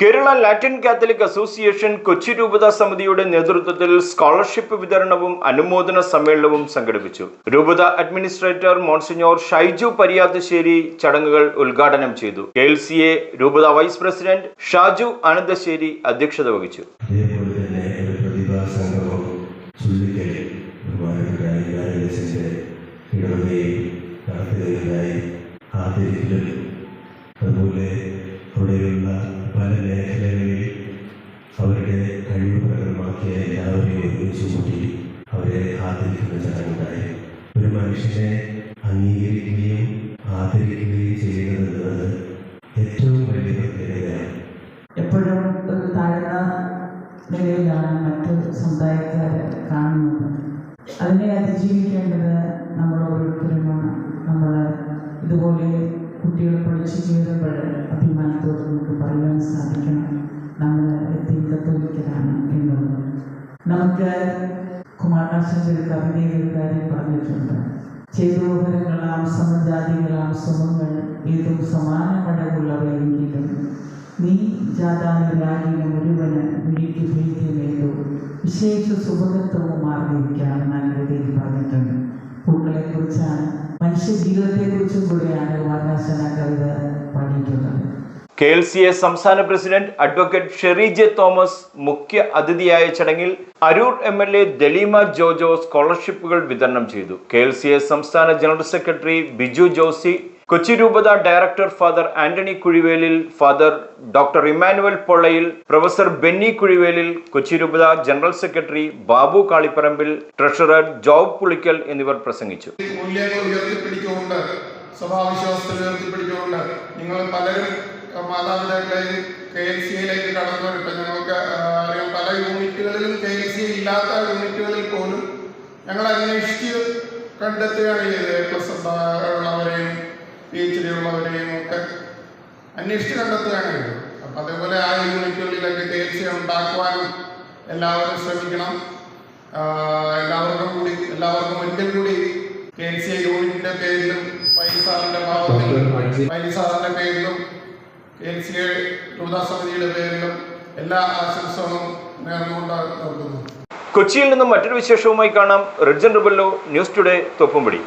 Kerala Latin Catholic association Kochi രൂപതാ സമിതിയുടെ നേതൃത്വത്തിൽ സ്കോളർഷിപ്പ് വിതരണവും അനുമോദന സമ്മേളനവും സംഘടിപ്പിച്ചു. രൂപത അഡ്മിനിസ്ട്രേറ്റർ മോൺസിഞ്ഞോർ ഷൈജു പരിയാത്തശ്ശേരി ചടങ്ങുകൾ ഉദ്ഘാടനം ചെയ്തു. എൽ സി എ രൂപത വൈസ് പ്രസിഡന്റ് ഷാജു ആനന്ദശ്ശേരി അധ്യക്ഷത വഹിച്ചു. അതുപോലെ അവിടെയുള്ള പല മേഖലകളിൽ അവരുടെ കഴിവ് പ്രകടമാക്കിയ എല്ലാവരെയും ഒരുമിച്ച് കൂട്ടി അവരെ ആദരിക്കുന്ന ചടങ്ങുണ്ടായി. ഒരു മനുഷ്യനെ അംഗീകരിക്കുകയും ആദരിക്കുകയും ചെയ്യുന്നത് എന്നത് ഏറ്റവും വലിയ പ്രത്യേകതയാണ് എപ്പോഴും ഒരു താഴ്ന്ന നിലയിലാണ് മറ്റു സമുദായക്കാരെ കാണുന്നത്. അതിനെ അതിജീവിക്കേണ്ടത് നമ്മൾ നമുക്ക് കുമാരനാശന്റെ ചരിത്ര ഒരു കാര്യം പറഞ്ഞിട്ടുണ്ട്. ചേതോഹരങ്ങളാം സമജാതികളാം സമങ്ങൾ ഏതും സമാനമടവുള്ളവയെങ്കിലും നീ ജാതാനുരാഗിനെ മുഴുവൻ വിളിക്ക് ഭീതിയിലേക്കോ വിശേഷ സുഭകത്വവും മാറിയിരിക്കുകയാണ് ഞാൻ കവിതയിൽ പറഞ്ഞിട്ടുണ്ട്. പൂക്കളെ കുറിച്ചാണ് മനുഷ്യ ജീവിതത്തെക്കുറിച്ചും കൂടെയാണ് വർണാശന കവിത പാടിയിട്ടുള്ളത് കെ എൽ സി എ സംസ്ഥാന president advocate Sherry J Thomas മുഖ്യ അതിഥിയായ ചടങ്ങിൽ Aroor M L A Daleema Jojo സ്കോളർഷിപ്പുകൾ വിതരണം ചെയ്തു. കെ എൽ സി എ സംസ്ഥാന ജനറൽ സെക്രട്ടറി ബിജു ജോസി കൊച്ചി രൂപത director father Antony Kuzhivelil father doctor Emmanuel Pollayil professor Benny Kuzhivelil Kochi രൂപത general secretary Babu Kalipparambil treasurer Job Pulickal എന്നിവർ പ്രസംഗിച്ചു. മൂല്യങ്ങൾ ഉയർത്തിപ്പിടിച്ചുകൊണ്ട് ഉയർത്തിപ്പിടിച്ചുകൊണ്ട് നിങ്ങൾ പലരും മാതാപിതാക്കളെയും കെ എൽ സിയിലേക്ക് യിലേക്ക് കടന്നവരിപ്പം ഞങ്ങൾക്ക് അറിയാം പല യൂണിറ്റുകളിലും കെ എൽ സി ഇല്ലാത്ത യൂണിറ്റുകളിൽ പോലും ഞങ്ങൾ അന്വേഷിച്ച് കണ്ടെത്തുകയാണ് ചെയ്തത്. പ്ലസ് ഉള്ളവരെയും പി എച്ച് ഡി ഉള്ളവരെയും ഒക്കെ അന്വേഷിച്ച് കണ്ടെത്തുകയാണ് ചെയ്തത്. അപ്പം അതേപോലെ ആ യൂണിറ്റുകളിലൊക്കെ കെ എൽ സി ഉണ്ടാക്കുവാനും എല്ലാവരും ശ്രമിക്കണം. എല്ലാവർക്കും കൂടി എല്ലാവർക്കും ഒരിക്കൽ കൂടി കെ എൽ സി യൂണിറ്റിന്റെ പേരിലും പൈസാറിന്റെ ഭാവത്തിലും പൈസാറിന്റെ പേരിലും കെ എൽ സി സമിതിയുടെ പേരിലും എല്ലാ ആശംസകളും നേർന്നുകൊണ്ട് നിർത്തുന്നു. കൊച്ചിയിൽ നിന്നും മറ്റൊരു വിശേഷവുമായി കാണാം റിജൻ റിബല്ലോ ന്യൂസ് ടുഡേ തൊപ്പുംപടി.